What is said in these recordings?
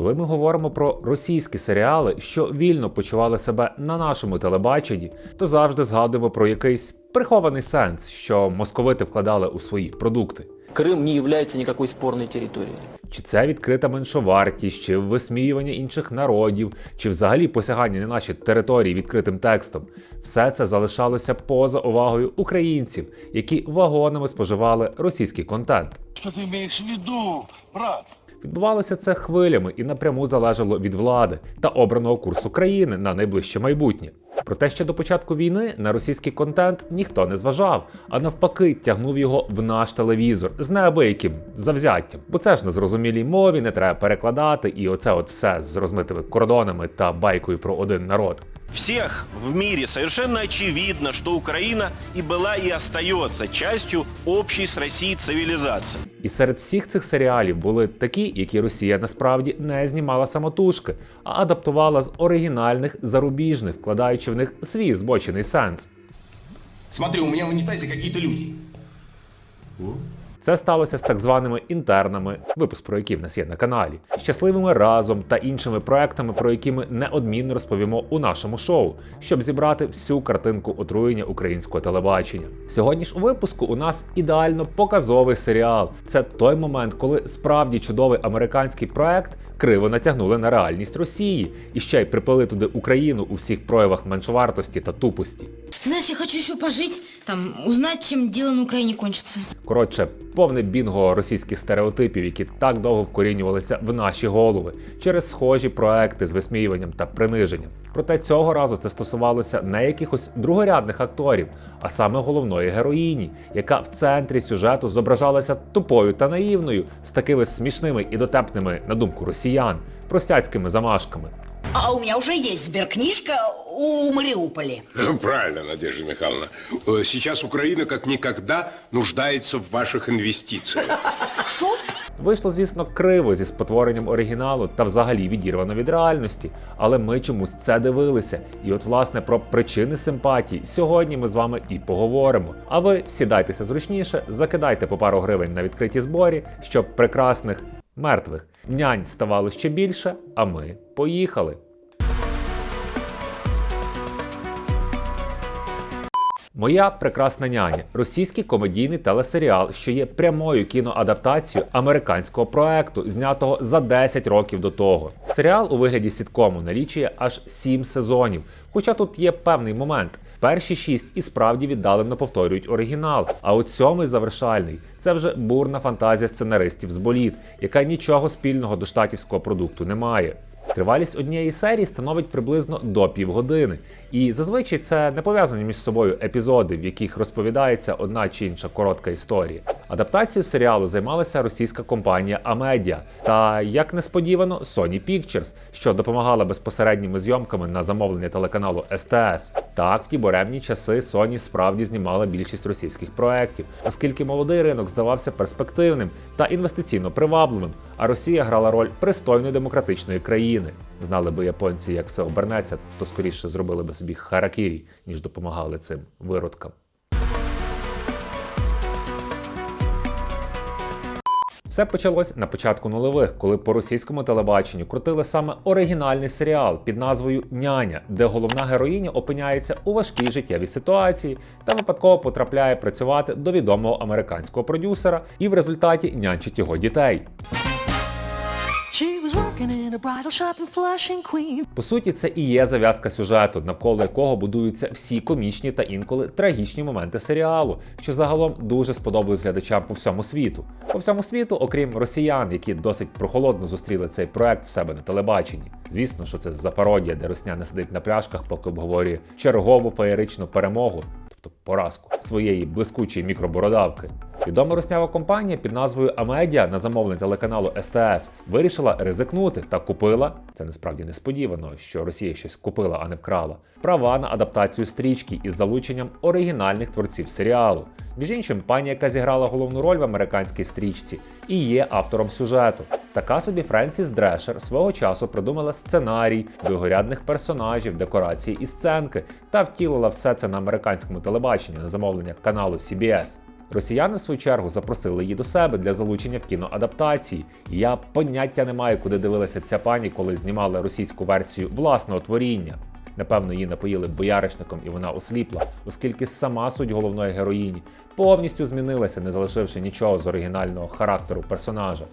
Коли ми говоримо про російські серіали, що вільно почували себе на нашому телебаченні, то завжди згадуємо про якийсь прихований сенс, що московити вкладали у свої продукти. Крым не является никакой спорной территорией. Чи це відкрита меншовартість, чи висміювання інших народів, чи взагалі посягання на наші території відкритим текстом, все це залишалося поза увагою українців, які вагонами споживали російський контент. Что ты имеешь в виду, брат? Відбувалося це хвилями і напряму залежало від влади та обраного курсу країни на найближче майбутнє. Проте ще до початку війни на російський контент ніхто не зважав, а навпаки, тягнув його в наш телевізор з неабияким завзяттям. Бо це ж на зрозумілій мові не треба перекладати, і оце от все з розмитими кордонами та байкою про один народ. Всех в мире совершенно очевидно, что Украина и была и остается частью общей с Россией цивилизации. І серед всіх цих серіалів були такі, які Росія насправді не знімала самотужки, а адаптувала з оригінальних зарубіжних, вкладаючи в них свій збочений сенс. Смотри, у меня в унитазе какие-то люди. Це сталося з так званими інтернами, випуск про які в нас є на каналі, щасливими разом та іншими проектами, про які ми неодмінно розповімо у нашому шоу, щоб зібрати всю картинку отруєння українського телебачення. Сьогодні ж у випуску у нас ідеально показовий серіал. Це той момент, коли справді чудовий американський проект криво натягнули на реальність Росії і ще й припили туди Україну у всіх проявах меншовартості та тупості. Ты знаешь, я хочу еще пожить, там, узнать, чем дело на Украине кончится. Коротше, повне бінго російських стереотипів, які так довго вкорінювалися в наші голови через схожі проекти з висміюванням та приниженням. Проте цього разу це стосувалося не якихось другорядних акторів, а саме головної героїні, яка в центрі сюжету зображалася тупою та наївною, з такими смішними і дотепними, на думку росіян, простяцькими замашками. А у меня уже есть сберкнижка у Мариуполя. Правильно, Надежда Михайловна. Э, Сейчас Украина как никогда нуждается в ваших инвестициях. Шо? Вийшло, звісно, криво зі спотворенням оригіналу та взагалі відірвано від реальності, але ми чомусь це дивилися. І от, власне, про причини симпатії сьогодні ми з вами і поговоримо. А ви сідайтеся зручніше, закидайте по пару гривень на відкриті зборі, щоб прекрасних мертвих нянь ставало ще більше. А ми поїхали. Моя прекрасна няня російський комедійний телесеріал, що є прямою кіноадаптацією американського проекту, знятого за 10 років до того. Серіал у вигляді сіткому налічує аж 7 сезонів. Хоча тут є певний момент. Перші шість і справді віддалено повторюють оригінал. А от сьомий завершальний це вже бурна фантазія сценаристів з боліт, яка нічого спільного до штатівського продукту не має. Тривалість однієї серії становить приблизно до півгодини, і зазвичай це не пов'язані між собою епізоди, в яких розповідається одна чи інша коротка історія. Адаптацією серіалу займалася російська компанія Amedia та, як несподівано, Sony Pictures, що допомагала безпосередніми зйомками на замовлення телеканалу СТС. Так, в ті буремні часи Sony справді знімала більшість російських проєктів, оскільки молодий ринок здавався перспективним та інвестиційно привабливим, а Росія грала роль пристойної демократичної країни. Знали би японці, як все обернеться, то скоріше зробили би собі харакірі, ніж допомагали цим виродкам. Все почалось на початку нульових, коли по російському телебаченню крутили саме оригінальний серіал під назвою Няня, де головна героїня опиняється у важкій життєвій ситуації та випадково потрапляє працювати до відомого американського продюсера і в результаті нянчить його дітей. По суті, це і є зав'язка сюжету, навколо якого будуються всі комічні та інколи трагічні моменти серіалу, що загалом дуже сподобались глядачам по всьому світу. По всьому світу, окрім росіян, які досить прохолодно зустріли цей проект в себе на телебаченні. Звісно, що це за пародія, де росняна сидить на пляшках, поки обговорює чергову феєричну перемогу. Тобто поразку своєї блискучої мікробородавки. Відома руснява компанія під назвою Амедіа на замовлення телеканалу СТС вирішила ризикнути та купила. Це насправді несподівано, що Росія щось купила, а не вкрала. Права на адаптацію стрічки із залученням оригінальних творців серіалу. Між іншим, пані, яка зіграла головну роль в американській стрічці, і є автором сюжету. Така собі Френсіс Дрешер свого часу придумала сценарій, другорядних персонажів, декорації і сценки та втілила все це на американському телебаченні на замовлення каналу CBS. Росіяни, в свою чергу, запросили її до себе для залучення в кіноадаптації. Я поняття не маю, куди дивилася ця пані, коли знімали російську версію власного творіння. Напевно, її напоїли бояришником, і вона осліпла, оскільки сама суть головної героїні повністю змінилася, не залишивши нічого з оригінального характеру персонажа.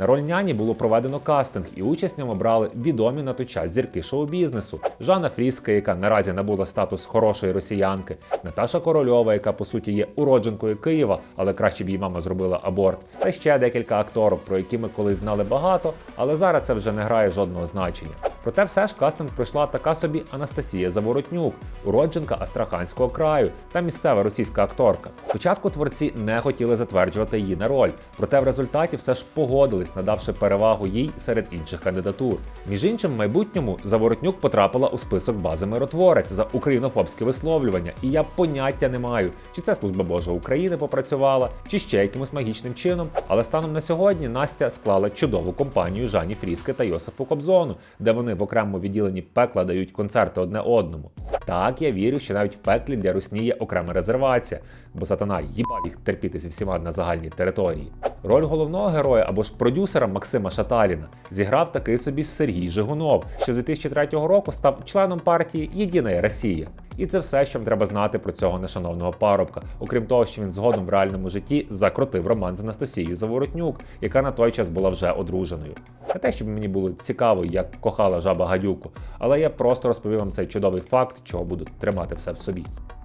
На роль няні було проведено кастинг, і участь в ньому брали відомі на той час зірки шоу-бізнесу: Жанна Фріска, яка наразі набула статус хорошої росіянки, Наташа Корольова, яка по суті є уродженкою Києва, але краще б її мама зробила аборт, та ще декілька акторок, про які ми колись знали багато, але зараз це вже не грає жодного значення. Проте все ж кастинг пройшла така собі Анастасія Заворотнюк, уродженка Астраханського краю та місцева російська акторка. Спочатку творці не хотіли затверджувати її на роль, проте в результаті все ж погодились, надавши перевагу їй серед інших кандидатур. Між іншим, в майбутньому Заворотнюк потрапила у список бази миротворець за українофобське висловлювання, і я поняття не маю, чи це служба Божа України попрацювала, чи ще якимось магічним чином. Але станом на сьогодні Настя склала чудову компанію Жані Фріски та Йосипу Кобзону, де вони в окремому відділенні пекла дають концерти одне одному. Так я вірю, що навіть в пеклі для русні є окрема резервація, бо сатана їбав їх терпіти зі всіма на загальній території. Роль головного героя або ж продюсера Максима Шаталіна зіграв такий собі Сергій Жигунов, що з 2003 року став членом партії Єдина Росія. І це все, що треба знати про цього нешановного парубка. Окрім того, що він згодом в реальному житті закрутив роман з Анастасією Заворотнюк, яка на той час була вже одруженою. Не те, щоб мені було цікаво, як кохала жаба гадюку, але я просто розповів вам цей чудовий факт, чого буду тримати все в собі.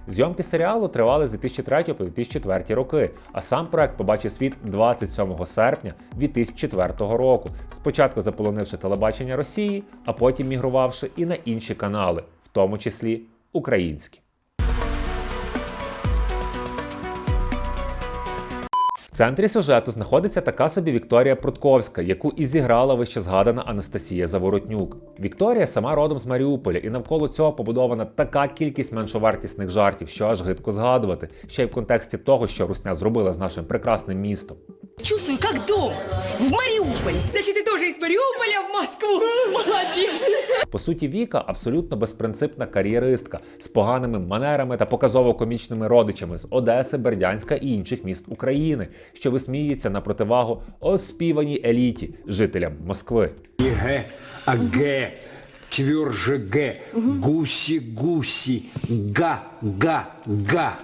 Зйомки серіалу тривали з 2003 по 2004 роки, а сам проект побачив світ 27 серпня 2004 року, спочатку заполонивши телебачення Росії, а потім мігрувавши і на інші канали, в тому числі українські. Центрі сюжету знаходиться така собі Вікторія Прудковська, яку і зіграла вище згадана Анастасія Заворотнюк. Вікторія сама родом з Маріуполя, і навколо цього побудована така кількість меншовартісних жартів, що аж гидко згадувати, ще й в контексті того, що Русня зробила з нашим прекрасним містом. Чувствую, как дом. В Мариуполь. Значит, ты тоже из Мариуполя в Москву. Молодец. По суті, Віка абсолютно безпринципна кар'єристка з поганими манерами та показово-комічними родичами з Одеси, Бердянська і інших міст України, що висміюється на противагу оспіваній еліті жителям Москви. Не Г, а Г. Тверже Г. Гуси-гуси. Га-га-га.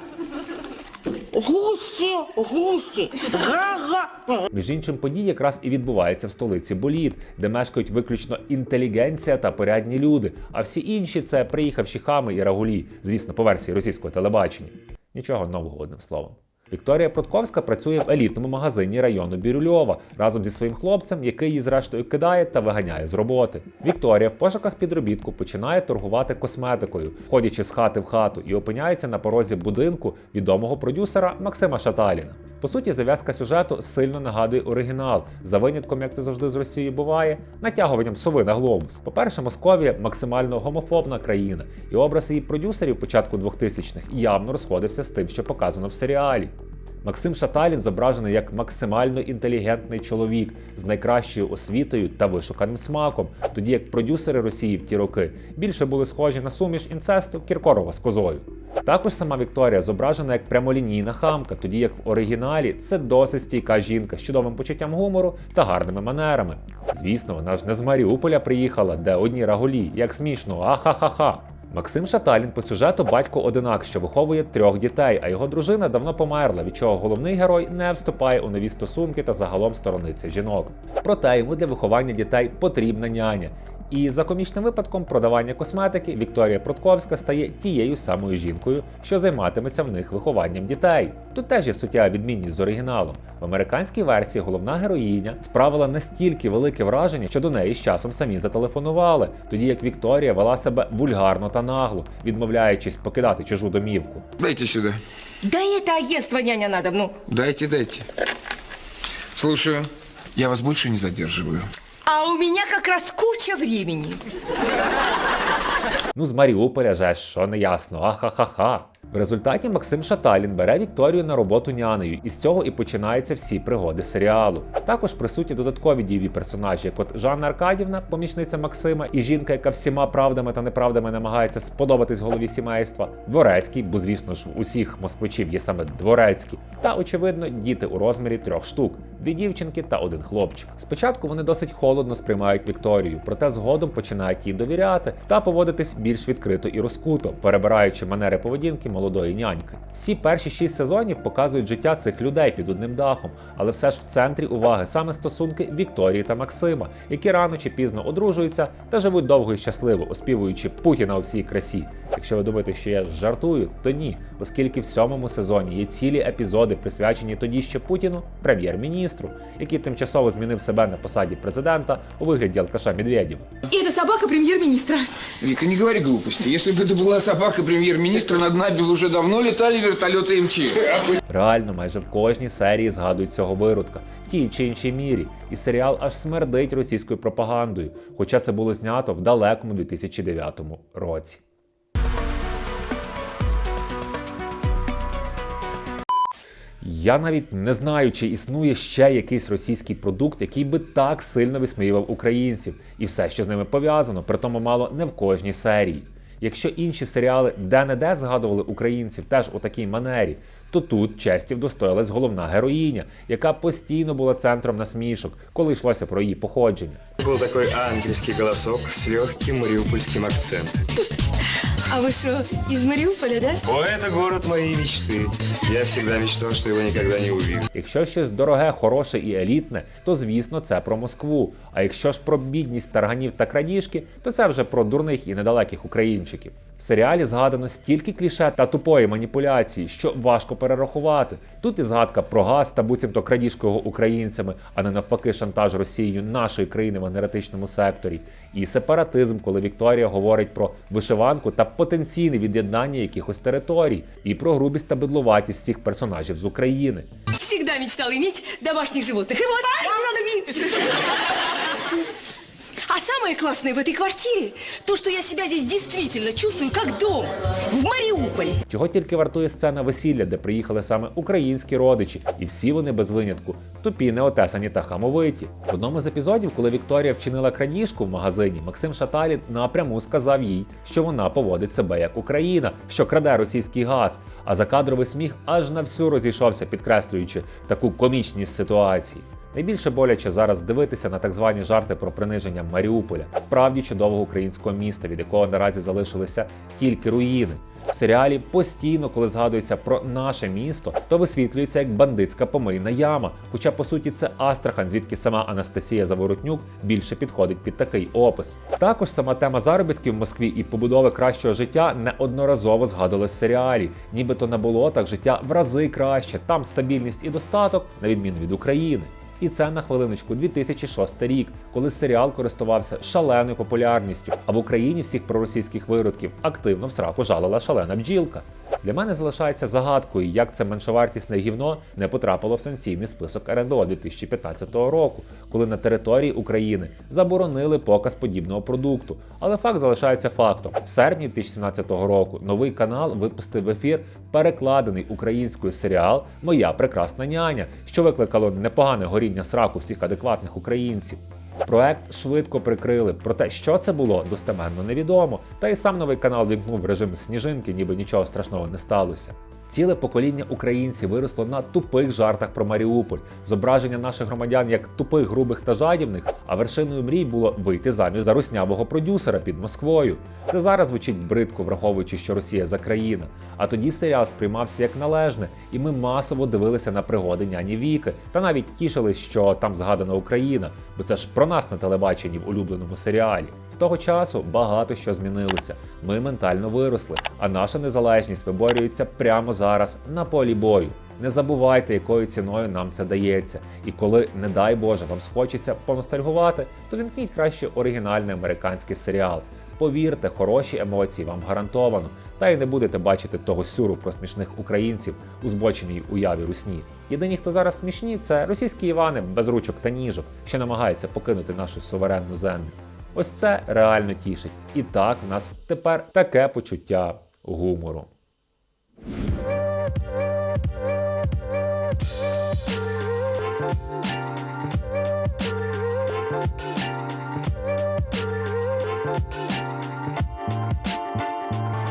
Гуси, гуси, га-га. Між іншим, події якраз і відбуваються в столиці Боліт, де мешкають виключно інтелігенція та порядні люди. А всі інші це приїхавші хами і рагулі, звісно, по версії російського телебачення. Нічого нового одним словом. Вікторія Прудковська працює в елітному магазині району Бірюльова разом зі своїм хлопцем, який її зрештою кидає та виганяє з роботи. Вікторія в пошуках підробітку починає торгувати косметикою, ходячи з хати в хату, і опиняється на порозі будинку відомого продюсера Максима Шаталіна. По суті, зав'язка сюжету сильно нагадує оригінал, за винятком, як це завжди з Росією буває, натягуванням сови на глобус. По-перше, Московія максимально гомофобна країна, і образ її продюсерів початку 2000-х явно розходився з тим, що показано в серіалі. Максим Шаталін зображений як максимально інтелігентний чоловік з найкращою освітою та вишуканим смаком, тоді як продюсери Росії в ті роки більше були схожі на суміш інцесту Кіркорова з козою. Також сама Вікторія зображена як прямолінійна хамка, тоді як в оригіналі це досить стійка жінка з чудовим почуттям гумору та гарними манерами. Звісно, вона ж не з Маріуполя приїхала, де одні рагулі, як смішно, ахахаха. Максим Шаталін по сюжету батько одинак, що виховує трьох дітей, а його дружина давно померла, від чого головний герой не вступає у нові стосунки та загалом сторониться жінок. Проте йому для виховання дітей потрібна няня. І за комічним випадком продавання косметики Вікторія Протковська стає тією самою жінкою, що займатиметься в них вихованням дітей. Тут теж є суттєва відмінність з оригіналом. В американській версії головна героїня справила настільки велике враження, що до неї з часом самі зателефонували, тоді як Вікторія вела себе вульгарно та нагло, відмовляючись покидати чужу домівку. Дайте сюда. Да это агентство няня надо, ну. Дайте, дайте. Слушаю. Я вас больше не задерживаю. А у меня как раз куча времени. Ну, з Маріуполя же, що не ясно, ахахаха. В результаті Максим Шаталін бере Вікторію на роботу нянею, і з цього і починаються всі пригоди серіалу. Також присутні додаткові дієві персонажі, як от Жанна Аркадівна, помічниця Максима, і жінка, яка всіма правдами та неправдами намагається сподобатись голові сімейства. Дворецький, бо звісно ж усіх москвичів є саме дворецькі, та очевидно діти у розмірі трьох штук. Дві дівчинки та один хлопчик. Спочатку вони досить холодно сприймають Вікторію, проте згодом починають їй довіряти та поводитись більш відкрито і розкуто, перебираючи манери поведінки молодої няньки. Всі перші шість сезонів показують життя цих людей під одним дахом, але все ж в центрі уваги саме стосунки Вікторії та Максима, які рано чи пізно одружуються та живуть довго і щасливо, оспівуючи Путіна у всій красі. Якщо ви думаєте, що я жартую, то ні, оскільки в сьомому сезоні є цілі епізоди, присвячені тоді ще Путіну, прем'єр-міністру, який тимчасово змінив себе на посаді президента у вигляді алкаша Медведєва. И это собака премьер-министра. Вика, не говори глупости. Если бы это была собака премьер-министра, над нами бы уже давно летали вертолеты МЧС. Реально, майже в кожній серії згадують цього виродка в тій чи іншій мірі, і серіал аж смердить російською пропагандою, хоча це було знято в далекому 2009 році. Я навіть не знаю, чи існує ще якийсь російський продукт, який би так сильно висміював українців, і все, що з ними пов'язано, при тому мало не в кожній серії. Якщо інші серіали де-не-де згадували українців теж у такій манері, то тут честі вдостоїлась головна героїня, яка постійно була центром насмішок, коли йшлося про її походження. Був такий ангельський голосок з легким мариупольским акцентом. А вы что, из Мариуполя, да? О, это город моей мечты. Я всегда мечтал, что его никогда не увижу. Якщо щось дороге, хороше і елітне, то звісно це про Москву. А якщо ж про бідність тарганів та крадіжки, то це вже про дурних і недалеких українчиків. В серіалі згадано стільки кліше та тупої маніпуляції, що важко перерахувати. Тут і згадка про газ та буцімто крадіжку його українцями, а не навпаки шантаж Росією нашої країни в енергетичному секторі. І сепаратизм, коли Вікторія говорить про вишиванку та потенційне від'єднання якихось територій, і про грубість та бедлуватість всіх персонажів з України. Всегда мечтал иметь домашних животных. И вот, не надо. А самое классное в этой квартире, то, что я себя здесь действительно чувствую как дома. В Мариуполе. Чого тільки вартує сцена весілля, де приїхали саме українські родичі, і всі вони без винятку тупі, неотесані та хамовиті. В одному з епізодів, коли Вікторія вчинила крадіжку в магазині, Максим Шаталін напряму сказав їй, що вона поводить себе як Україна, що краде російський газ. А закадровий сміх аж на всю розійшовся, підкреслюючи таку комічність ситуації. Найбільше боляче зараз дивитися на так звані жарти про приниження Маріуполя, справді чудового українського міста, від якого наразі залишилися тільки руїни. В серіалі постійно, коли згадується про наше місто, то висвітлюється як бандитська помийна яма. Хоча по суті це Астрахань, звідки сама Анастасія Заворотнюк більше підходить під такий опис. Також сама тема заробітків в Москві і побудови кращого життя неодноразово згадувалась в серіалі. Нібито на болотах життя в рази краще, там стабільність і достаток, на відміну від України. І це на хвилиночку 2006 рік, коли серіал користувався шаленою популярністю, а в Україні всіх проросійських виродків активно в сраку жалила шалена бджілка. Для мене залишається загадкою, як це меншовартісне гівно не потрапило в санкційний список РНБО 2015 року, коли на території України заборонили показ подібного продукту. Але факт залишається фактом. В серпні 2017 року новий канал випустив в ефір перекладений українською серіал Моя прекрасна няня, що викликало непогане горіння сраку всіх адекватних українців. Проект швидко прикрили, проте що це було, достеменно невідомо. Та й сам новий канал вімкнув режим сніжинки, ніби нічого страшного не сталося. Ціле покоління українців виросло на тупих жартах про Маріуполь, зображення наших громадян як тупих, грубих та жадібних. А вершиною мрій було вийти заміж за руснявого продюсера під Москвою. Це зараз звучить бридко, враховуючи, що Росія за країна. А тоді серіал сприймався як належне, і ми масово дивилися на пригоди няні Віки та навіть тішились, що там згадана Україна, бо це ж про нас на телебаченні в улюбленому серіалі. З того часу багато що змінилося. Ми ментально виросли, а наша незалежність виборюється прямо зараз на полі бою. Не забувайте, якою ціною нам це дається. І коли, не дай Боже, вам схочеться поностальгувати, то вімкніть краще оригінальний американський серіал. Повірте, хороші емоції вам гарантовано, та й не будете бачити того сюру про смішних українців у збоченій уяві русні. Єдині, хто зараз смішні, це російські Івани без ручок та ніжок, що намагаються покинути нашу суверенну землю. Ось це реально тішить. І так в нас тепер таке почуття гумору.